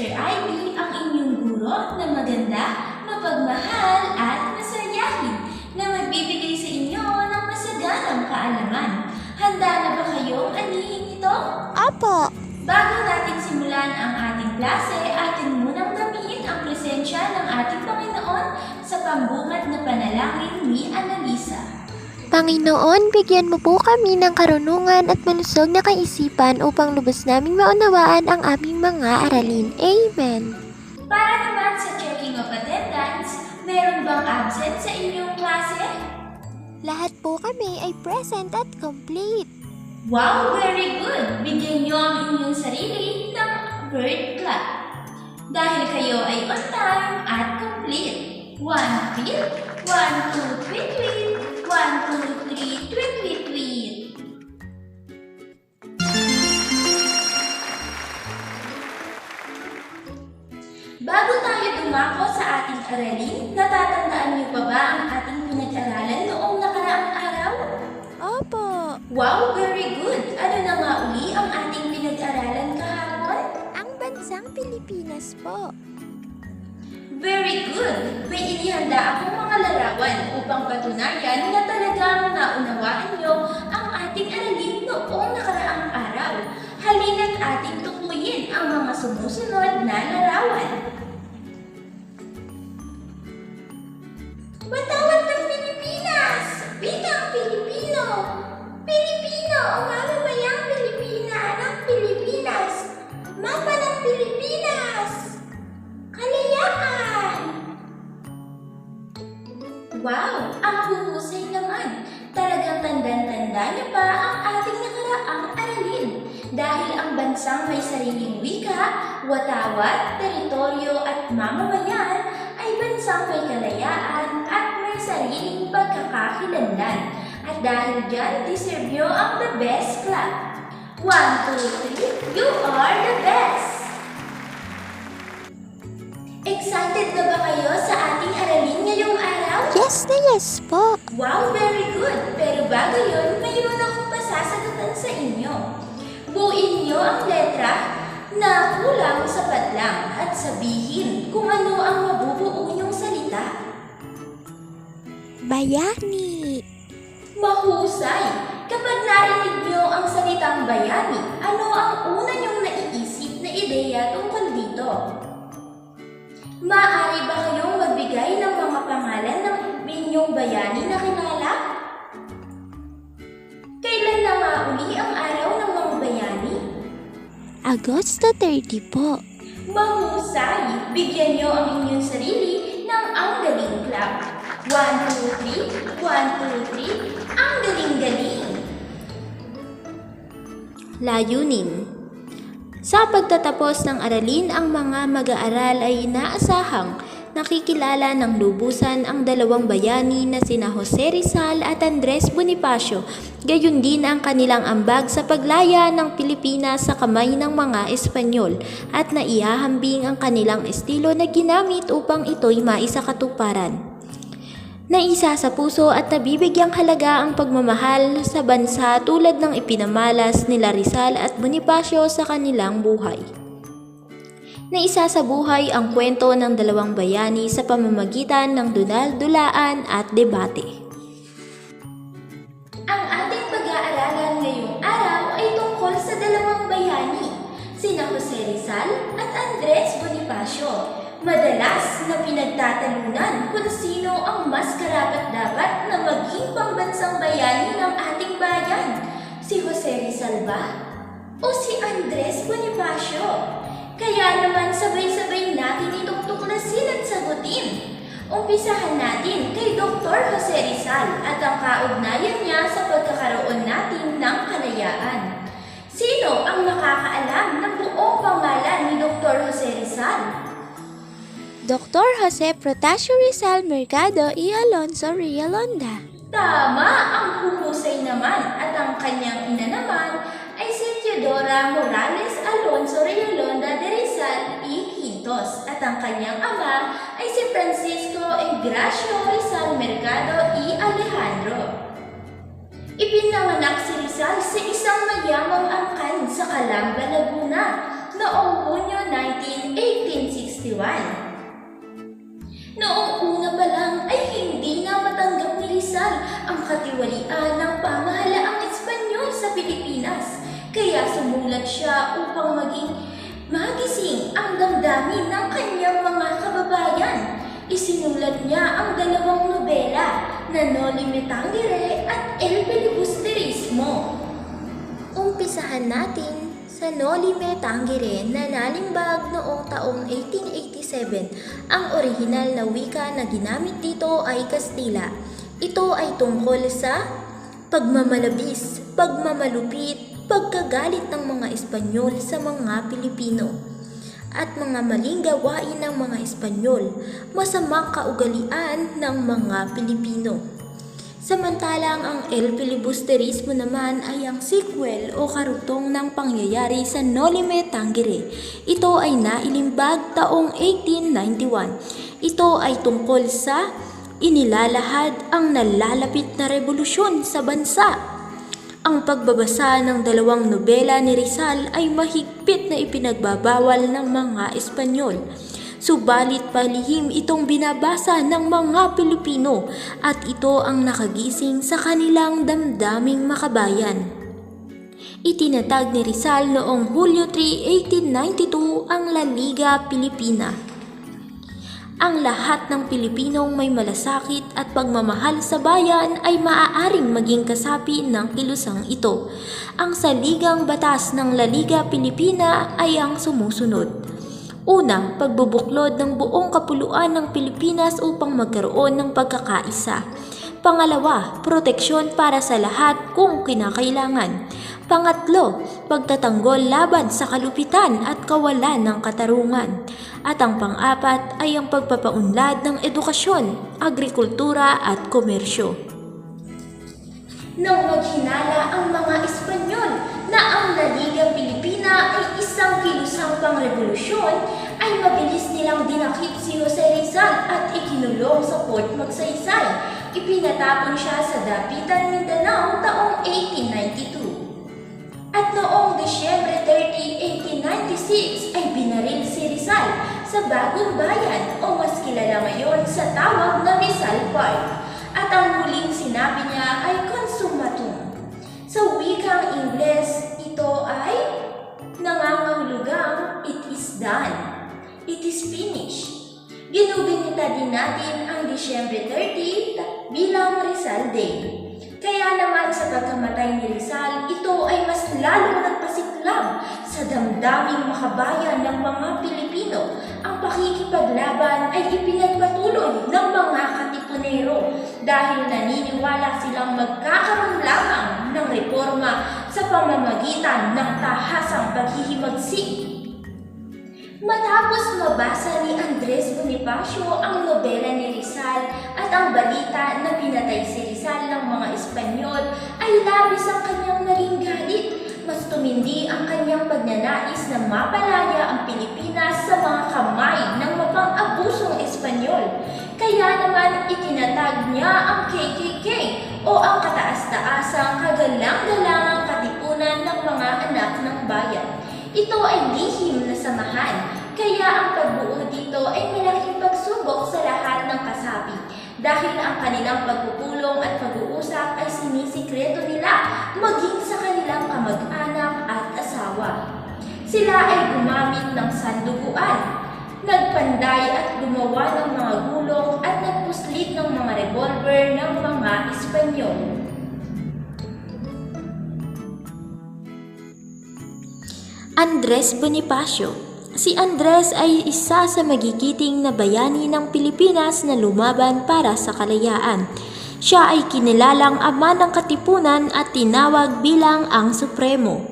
Teacher Ivy, ang inyong guro na maganda, mapagmahal at masayahin na magbibigay sa inyo ng masaganang kaalaman. Handa na ba kayong anihin ito? Opo. Bago natin simulan ang ating klase, atin munang gamitin ang presensya ng ating Panginoon sa pambungad na panalangin ni Annalisa. Panginoon, bigyan mo po kami ng karunungan at malusog na kaisipan upang lubos naming maunawaan ang aming mga aralin. Amen. Para naman sa checking of attendance, meron bang absent sa inyong klase? Lahat po kami ay present at complete. Wow, very good! Bigyan niyo ang inyong sarili ng word clap. Dahil kayo ay on time at complete. One tweet, one, two, tweet, tweet. One, two, three, tweet, tweet, tweet. Bago tayo dumako sa ating aralin, natatandaan niyo pa ba ang ating pinag-aralan noong nakaraang araw? Opo. Wow, very good! Ano na nga uli ang ating pinag-aralan kahapon? Ang bansang Pilipinas po. Very good! May inihanda akong mga larawan upang patunayan na talagang naunawaan niyo ang ating aralin noong nakaraang araw. Halina't ating tukuyin ang mga sumusunod na larawan. Bansang may sariling wika, watawat, teritoryo at mamamayan ay bansang may kalayaan at may sariling pagkakakilanlan. At dahil dyan, deserve nyo ang the best clap. One, two, three, you are the best! Excited na ba kayo sa ating aralin ngayong araw? Yes na yes po. Wow, very good! Pero bago yun, mayroon akong na kulang sapat lang at sabihin kung ano ang mabubuo niyong salita. Bayani. Mahusay! Kapag narinig niyo ang salitang bayani, ano ang una niyong naiisip na ideya tungkol dito? Maaari ba kayong magbigay ng mga pangalan ng inyong bayani na kilala? Kailan na nga uli ang Agosto 30 po. Mahusay! Bigyan niyo ang inyong sarili ng ang galing clap. One, two, three. One, two, three. Ang galing-galing! Layunin Sa pagtatapos ng aralin, ang mga mag-aaral ay inaasahang nakikilala ng lubusan ang dalawang bayani na sina Jose Rizal at Andres Bonifacio, gayon din ang kanilang ambag sa paglaya ng Pilipinas sa kamay ng mga Espanyol at naihahambing ang kanilang estilo na ginamit upang ito'y maisakatuparan. Naisa sa puso at nabibigyang halaga ang pagmamahal sa bansa tulad ng ipinamalas nila Rizal at Bonifacio sa kanilang buhay. Naisa sa buhay ang kwento ng dalawang bayani sa pamamagitan ng dunal-dulaan at debate. Ang ating pag-aaralan ngayong araw ay tungkol sa dalawang bayani, sina Jose Rizal at Andres Bonifacio. Madalas na pinagtatalunan kung sino ang mas karapat-dapat na maging pambansang bayani ng ating bayan. Si Jose Rizal ba? O si Andres Bonifacio? Kaya naman sabay-sabay natin itong tuklasin at sagutin. Umpisahan natin kay Dr. Jose Rizal at ang kaugnayan niya sa pagkakaroon natin ng kalayaan. Sino ang nakakaalam ng buong pangalan ni Dr. Jose Rizal? Dr. Jose Protasio Rizal Mercado y Alonso Rialonda. Tama ang huhusay naman at ang kanyang ina naman ay si Teodora Morales Alonso y Quintos at ang kanyang ama ay si Francisco Engracio Rizal Mercado y Alejandro. Ipinanganak si Rizal sa isang mayamang angkan sa Calamba, Laguna noong Hunyo 19, 1861. Noong una pa lang ay hindi na matanggap ni Rizal ang katiwalian ng pamahalaang Espanyol sa Pilipinas. Kaya sumulat siya upang maging magising ang damdamin ng kanyang mga kababayan. Isinulat niya ang dalawang nobela na Noli Me Tangere at El Filibusterismo. Umpisahan natin sa Noli Me Tangere na nalimbag noong taong 1887. Ang orihinal na wika na ginamit dito ay Kastila. Ito ay tungkol sa pagmamalabis, pagmamalupit, pagkagalit ng mga Espanyol sa mga Pilipino at mga maling gawain ng mga Espanyol, masamang kaugalian ng mga Pilipino. Samantalang ang El Filibusterismo naman ay ang sequel o karugtong ng pangyayari sa Noli Me Tangere. Ito ay nailimbag taong 1891. Ito ay tungkol sa inilalahad ang nalalapit na revolusyon sa bansa. Ang pagbabasa ng dalawang nobela ni Rizal ay mahigpit na ipinagbabawal ng mga Espanyol. Subalit palihim itong binabasa ng mga Pilipino at ito ang nakagising sa kanilang damdaming makabayan. Itinatag ni Rizal noong Hulyo 3, 1892 ang La Liga Pilipina. Ang lahat ng Pilipinong may malasakit at pagmamahal sa bayan ay maaaring maging kasapi ng kilusang ito. Ang saligang batas ng La Liga Pilipina ay ang sumusunod. Una, pagbubuklod ng buong kapuluan ng Pilipinas upang magkaroon ng pagkakaisa. Pangalawa, proteksyon para sa lahat kung kinakailangan. Pangatlo, pagtatanggol laban sa kalupitan at kawalan ng katarungan. At ang pang-apat ay ang pagpapaunlad ng edukasyon, agrikultura at komersyo. Nang maghinala ang mga Espanyol na ang La Liga Pilipina ay isang kilusang pangrevolusyon, ay mabilis nilang dinakip si Jose Rizal at ikinulong sa Port Magsaysay. Ipinatapon siya sa Dapitan, Mindanao taong 1892. At noong Disyembre 30, 1896 ay binaril si Rizal sa Bagong Bayan o mas kilala ngayon sa tawag na Rizal Park. At ang huling sinabi niya ay consumatum. Sa wikang Ingles, ito ay nangangahulugang it is done. It is finished. Ginugunita din natin ang Disyembre 30 bilang Rizal Day. Kaya naman sa pagkamatay ni Rizal, ito ay mas lalong nagpasiklab sa damdaming makabayan ng mga Pilipino. Ang pakikipaglaban ay ipinagpatuloy ng mga katipunero dahil naniniwala silang magkakaroon lamang ng reforma sa pamamagitan ng tahasang paghihimagsik Matapos mabasa ni Andres Bonifacio ang nobela Rizal at ang balita na pinatay si Rizal ng mga Espanyol, ay labis ang kanyang naging galit. Mas tumindi ang kanyang pagnanais na mapalaya ang Pilipinas sa mga kamay ng mapang-abusong Espanyol. Kaya naman itinatag niya ang KKK o ang kataas-taasang kagalang-galangang katipunan ng mga anak ng bayan. Ito ay lihim na samahan, kaya ang pagbuo dito ay malaking pagsubok sa lahat ng kasapi dahil ang kanilang pagpupulong at pag-uusap ay sinisikreto nila maging sa kanilang kamag-anak at asawa. Sila ay gumamit ng sanduguan, nagpanday at gumawa ng mga gulong at nagpuslit ng mga revolver ng mga Espanyol. Andres Bonifacio Si Andres ay isa sa magigiting na bayani ng Pilipinas na lumaban para sa kalayaan. Siya ay kinilalang ama ng katipunan at tinawag bilang ang Supremo.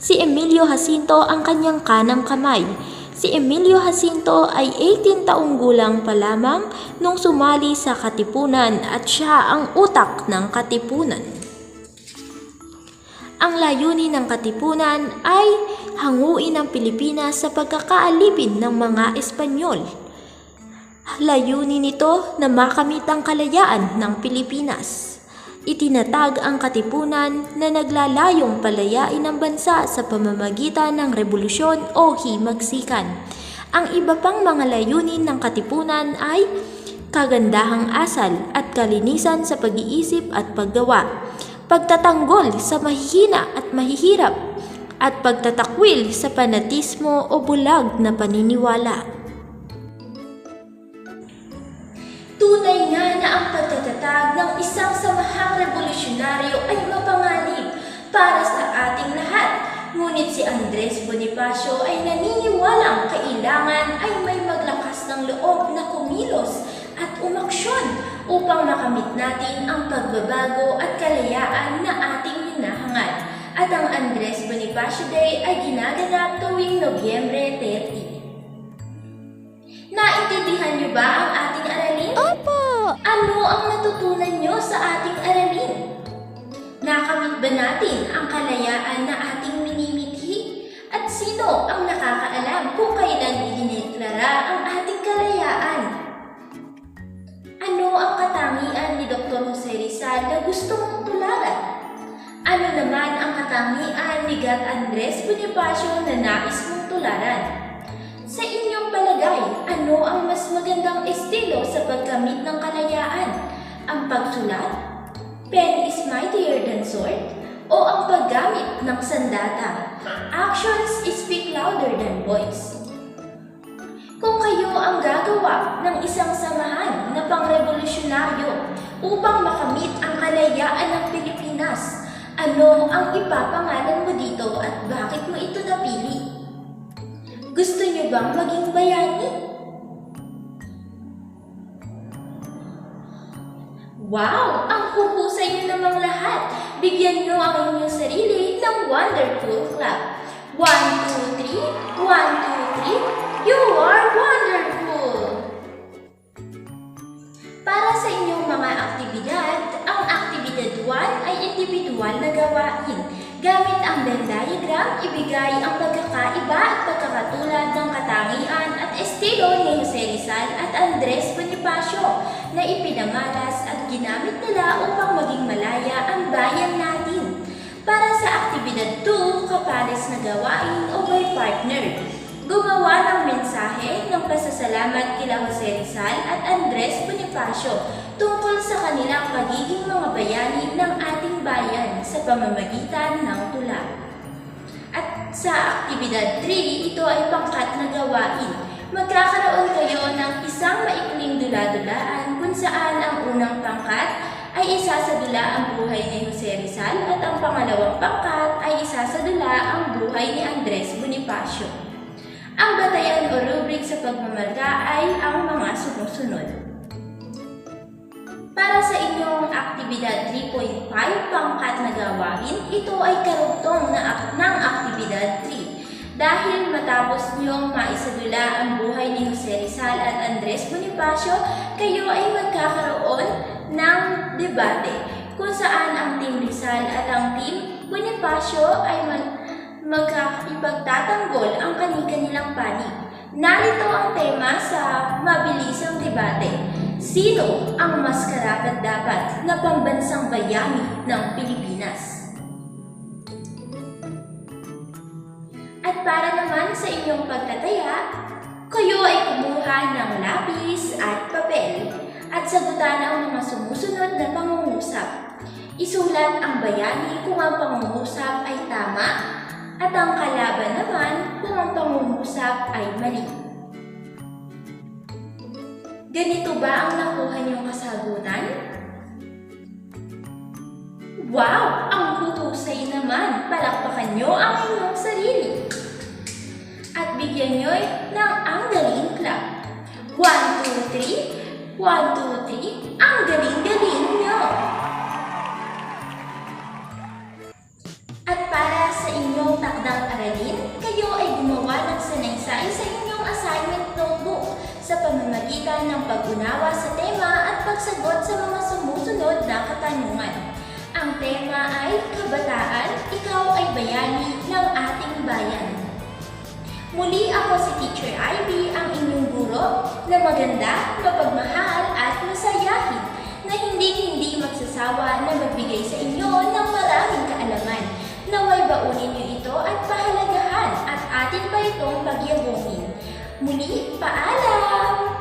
Si Emilio Jacinto ang kanyang kanang kamay. Si Emilio Jacinto ay 18 taong gulang pa lamang nung sumali sa katipunan at siya ang utak ng katipunan. Ang layunin ng katipunan ay hanguin ang Pilipinas sa pagkakaalipin ng mga Espanyol. Layunin nito na makamit ang kalayaan ng Pilipinas. Itinatag ang katipunan na naglalayong palayain ang bansa sa pamamagitan ng revolusyon o himagsikan. Ang iba pang mga layunin ng katipunan ay kagandahang asal at kalinisan sa pag-iisip at paggawa, pagtatanggol sa mahihina at mahihirap, at pagtatakwil sa fanatismo o bulag na paniniwala. Tunay nga na ang pagtatatag ng isang samahang revolusyonaryo ay mapanganib para sa ating lahat. Ngunit si Andres Bonifacio ay naniniwalang kailangan ay may maglakas ng loob na kumilos at umaksyon upang makamit natin ang pagbabago at kalayaan na ating hinahangad. At ang Andres Bonifacio Day ay ginaganap tuwing Nobyembre 30. Naintindihan niyo ba ang ating aralin? Opo! Ano ang natutunan niyo sa ating aralin? Nakamit ba natin ang kalayaan na ating minimithi? At sino ang nakakaalam kung kailan idineklara ang ating kalayaan? Ano ang katangian ni Dr. Jose Rizal na gusto mong tularan? Ano naman ang katangian ni Gat Andres Bonifacio na nais mong tularan? Sa inyong palagay, ano ang mas magandang estilo sa pagkamit ng kalayaan? Ang pagsulat? Pen is mightier than sword? O ang paggamit ng sandata? Actions speak louder than voice. Kung kayo ang gagawa ng isang samahan na pangrevolusyonaryo upang makamit ang kalayaan ng Pilipinas, ano ang ipapangalan mo dito at bakit mo ito napili? Gusto niyo bang maging bayani? Wow! Ang huhusay niyo namang lahat! Bigyan niyo ang inyong sarili ng wonderful clap. One, two, three. One, two, three. You are wonderful! Para sa inyong mga aktibidad, 1 individual na gawain. Gamit ang Venn diagram, ibigay ang pagkakaiba at pagkakatulad ng katangian at estilo ni Jose Rizal at Andres Bonifacio na ipinamalas at ginamit nila upang maging malaya ang bayan natin. Para sa aktibidad 2, kapares na gawain o by partner. Gumawa ng mensahe ng pasasalamat kila Jose Rizal at Andres Bonifacio tungkol sa kanilang pagiging mga bayani ng bayan sa pamamagitan ng tula. At sa aktibidad 3, ito ay pangkat na gawain. Magkakaroon kayo ng isang maikling dula-dulaan kung saan ang unang pangkat ay isasadula ang buhay ni Jose Rizal at ang pangalawang pangkat ay isasadula ang buhay ni Andres Bonifacio. Ang batayan o rubric sa pagmamarka ay ang mga sumusunod. Para sa inyong aktibidad 3.5 pangkat na ito ay karugtong na ng aktibidad 3. Dahil matapos niyong maisadula ang buhay ni Jose Rizal at Andres Bonifacio, kayo ay magkakaroon ng debate kung saan ang Team Rizal at ang Team Bonifacio ay mag magkakipagtatanggol ang kani-kanilang panig. Narito ang tema sa mabilisang debate. Sino ang mas karapat-dapat na pambansang bayani ng Pilipinas? At para naman sa inyong pagtataya, kayo ay kumuha ng lapis at papel at sagutan ang mga sumusunod na pangungusap. Isulat ang bayani kung ang pangungusap ay tama at ang kalaban naman kung ang pangungusap ay mali. Ganito ba ang nakuha niyong kasagutan? Wow! Ang huhusay naman! Palakpakan niyo ang inyong sarili. At bigyan niyo ng ang galing clap. One, two, three. One, two, three. Ang galing-galing niyo! At para sa inyong takdang aralin, kayo ay gumawa ng sanaysay sa sa pamamagitan ng pag-unawa sa tema at pagsagot sa mga sumusunod na katanungan. Ang tema ay Kabataan, Ikaw ay Bayani ng Ating Bayan. Muli ako si Teacher Ivy, ang inyong guro na maganda, mapagmahal at masayahin na hindi-hindi magsasawa na magbigay sa inyo ng maraming kaalaman. Naway baunin niyo ito at pahalagahan at atin pa itong pagyabungin. Muli, paalam!